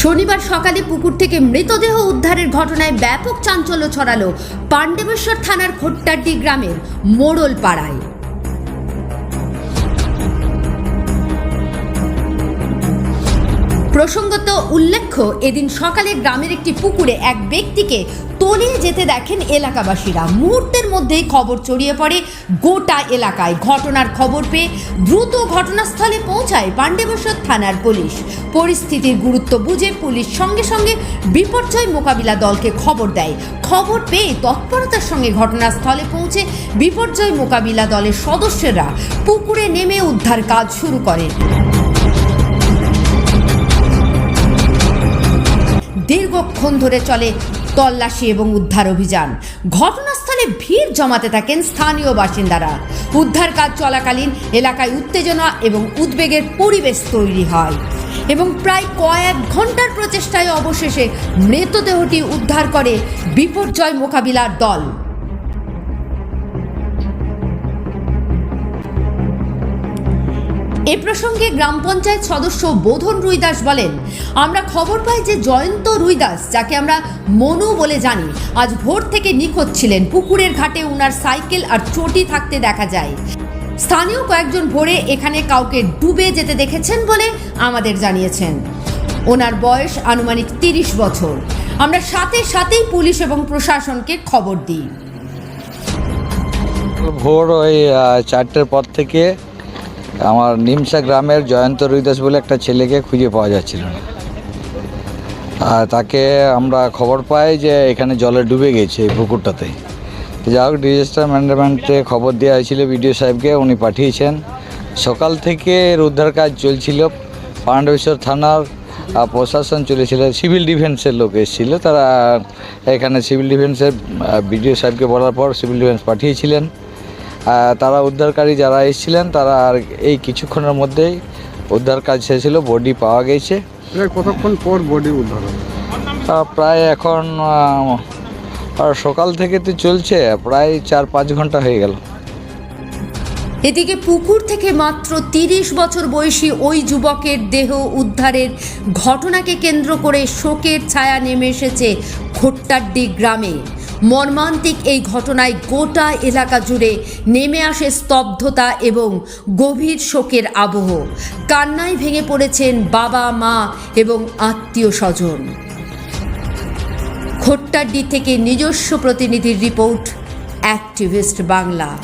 শনিবার সকালে পুকুর থেকে মৃতদেহ উদ্ধারের ঘটনায় ব্যাপক চাঞ্চল্য ছড়ালো পাণ্ডবেশ্বর থানার খোট্টাড্ডি গ্রামের মোড়ল পাড়ায় প্রসঙ্গত উল্লেখ্য, এদিন সকালে গ্রামের একটি পুকুরে এক ব্যক্তিকে তলিয়ে যেতে দেখেন এলাকাবাসীরা। মুহূর্তের মধ্যেই খবর ছড়িয়ে পড়ে গোটা এলাকায়। ঘটনার খবর পেয়ে দ্রুত ঘটনাস্থলে পৌঁছায় পাণ্ডবেশ্বর থানার পুলিশ। পরিস্থিতির গুরুত্ব বুঝে পুলিশ সঙ্গে সঙ্গে বিপর্যয় মোকাবিলা দলকে খবর দেয়। খবর পেয়ে তৎপরতার সঙ্গে ঘটনাস্থলে পৌঁছে বিপর্যয় মোকাবিলা দলের সদস্যরা পুকুরে নেমে উদ্ধার কাজ শুরু করেন। দীর্ঘক্ষণ ধরে চলে তল্লাশি এবং উদ্ধার অভিযান। ঘটনাস্থলে ভিড় জমাতে থাকেন স্থানীয় বাসিন্দারা। উদ্ধার কাজ চলাকালীন এলাকায় উত্তেজনা এবং উদ্বেগের পরিবেশ তৈরি হয় এবং প্রায় কয়েক ঘণ্টার প্রচেষ্টায় অবশেষে মৃতদেহটি উদ্ধার করে বিপর্যয় মোকাবিলার দল। এ প্রসঙ্গে গ্রাম পঞ্চায়েত সদস্য বোধন রুইদাস বলেন, আমরা খবর পাই যে জয়ন্ত রুইদাস, যাকে আমরা মনু বলে জানি, আজ ভোর থেকে নিখোঁজ ছিলেন। পুকুরের ঘাটে উনার সাইকেল আর চটি থাকতে দেখা যায়। স্থানীয় কয়েকজন ভোরে এখানে কাউকে ডুবে যেতে দেখেছেন বলে আমাদের জানিয়েছেন। ওনার বয়স আনুমানিক তিরিশ বছর। আমরা সাথে সাথেই পুলিশ এবং প্রশাসনকে খবর দিই। ভোর ওই চারটের পর থেকে আমার নিমসা গ্রামের জয়ন্ত রুইদাস বলে একটা ছেলেকে খুঁজে পাওয়া যাচ্ছিল। না আর তাকে আমরা খবর পাই যে এখানে জলে ডুবে গেছে এই পুকুরটাতে। যাই হোক ডিজাস্টার ম্যানেজমেন্টে খবর দেওয়া হয়েছিল বিডিও সাহেবকে, উনি পাঠিয়েছেন। সকাল থেকে এর উদ্ধার কাজ চলছিল। পাণ্ডবেশ্বর থানার প্রশাসন চলেছিল। সিভিল ডিফেন্সের লোক এসেছিল। তারা এখানে সিভিল ডিফেন্সের বিডিও সাহেবকে বলার পর সিভিল ডিফেন্স পাঠিয়েছিলেন। তারা উদ্ধারকারী যারা এসেছিলেন তারা আর এই কিছুক্ষণের মধ্যেই উদ্ধার কাজ শেষ হলো বডি পাওয়া গেছে। কতক্ষণ পর বডি উদ্ধার প্রায় এখন আর সকাল থেকে তো চলছে প্রায় চার পাঁচ ঘণ্টা হয়ে গেল। এদিকে পুকুর থেকে মাত্র তিরিশ বছর বয়সী ওই যুবকের দেহ উদ্ধারের ঘটনাকে কেন্দ্র করে শোকের ছায়া নেমে এসেছে খোট্টাড্ডি গ্রামে। মর্মান্তিক এই ঘটনায় গোটা এলাকা জুড়ে নেমে আসে স্তব্ধতা এবং গভীর শোকের আবহ। কান্নায় ভেঙে পড়েছেন বাবা, মা এবং আত্মীয় স্বজন খোট্টাড্ডি থেকে নিজস্ব প্রতিনিধির রিপোর্ট অ্যাক্টিভিস্ট বাংলা।